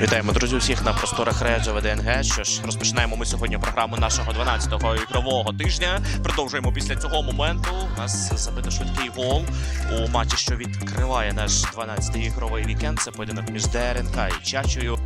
Вітаємо, друзі, усіх на просторах Реджо ВДНГ. Що ж, розпочинаємо ми сьогодні програму нашого 12-го ігрового тижня. Продовжуємо після цього моменту. У нас забито швидкий гол у матчі, що відкриває наш 12-й ігровий вікенд. Це поєдинок між ДРНК і Чачою.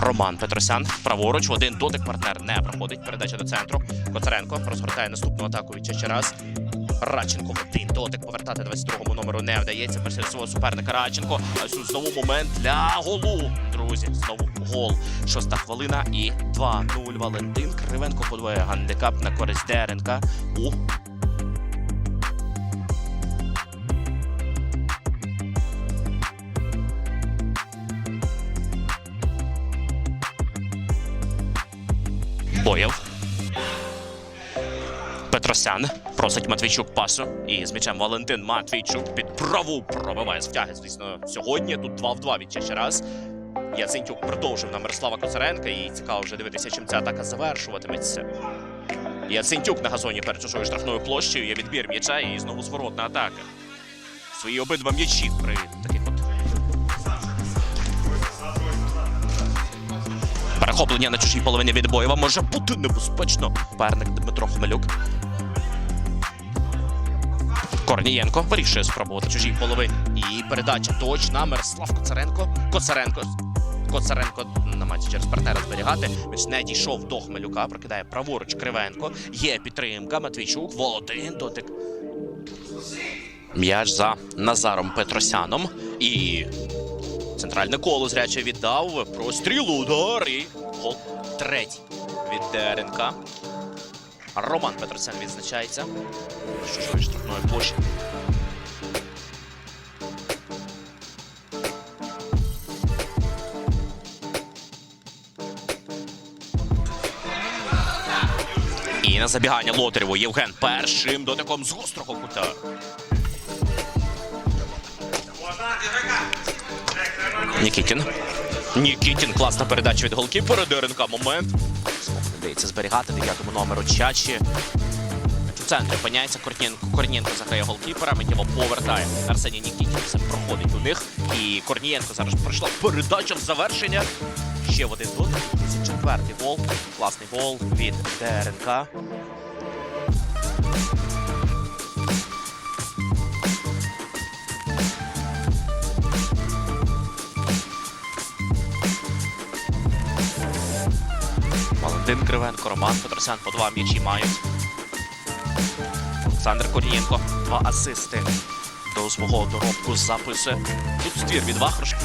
Роман Петросян праворуч. Один дотик партнер не проходить. Передача до центру. Коцаренко розгортає наступну атаку від Чачарас. Радченко один дотик повертати 22-му номеру не вдається. Перед свого суперника Радченко. Ось знову момент для голу. Друзі, знову гол. Шоста хвилина і 2-0. Валентин Кривенко подвоє гандикап на користь ДРНК у Боєв. Петросян просить Матвійчук пасу. І з м'ячем Валентин Матвійчук під праву пробиває з втяги. Звісно, сьогодні тут 2 в 2 від Чечераз. Яцентюк продовжив на Мирослава Коцаренка. І цікаво вже дивитися, чим ця атака завершуватиметься. Яцентюк на газоні перед чужою штрафною площею. Є відбір м'яча і знову зворотна атака. Свої обидва м'ячі при таких Перехоплення на чужій половині від Боєва може бути небезпечно. Перник Дмитро Хмелюк. Корнієнко вирішує спробувати чужій половині. І передача точна. Мирослав Коцаренко. Коцаренко. Коцаренко намагається через партнера зберігати. Між не дійшов до Хмелюка. Прокидає праворуч Кривенко. Є підтримка. Матвійчук. В один дотик. М'яч за Назаром Петросяном. І Центральне коло зряче віддав. Простріл, удар і гол третій від ДРНК. Роман Петросян відзначається. з Чужої штрафної площі. І на забігання Лотарєву Євген першим дотиком з гострого кута. Нікітін. Нікітін. Класна передача від голкіпера. ДРНК момент. Вдається зберігати дев'ятому номеру Чачі. У центрі опиняється Корнієнко. Корнієнко заграє голкіпера, миттєво повертає. Арсеній Нікітін все проходить у них. І Корнієнко зараз пройшла передача в завершення. Ще в один дотик. 34-й гол. Класний гол від ДРНК. Валентин Кривенко, Роман Петросян по два м'ячі мають. Олександр Корнієнко, два асисти до свого доробку записує. Тут ствір від Вахрушка.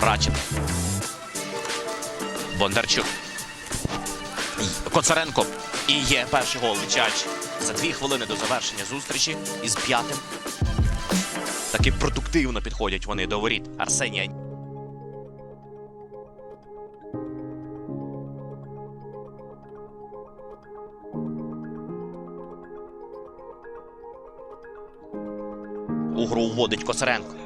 Раченко. Бондарчук. Коцаренко. І є перший гол від За дві хвилини до завершення зустрічі із п'ятим. Таки продуктивно підходять вони до воріт Арсенія. У гру вводить Коцаренко.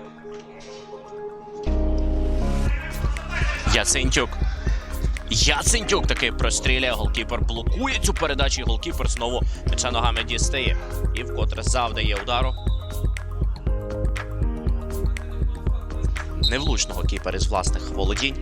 Яцентюк. Яцентюк таки простріляє. Голкіпер блокує цю передачу. і Голкіпер знову м'яча ногами дістає. І вкотре завдає удару. Невлучного кіпер із власних володінь.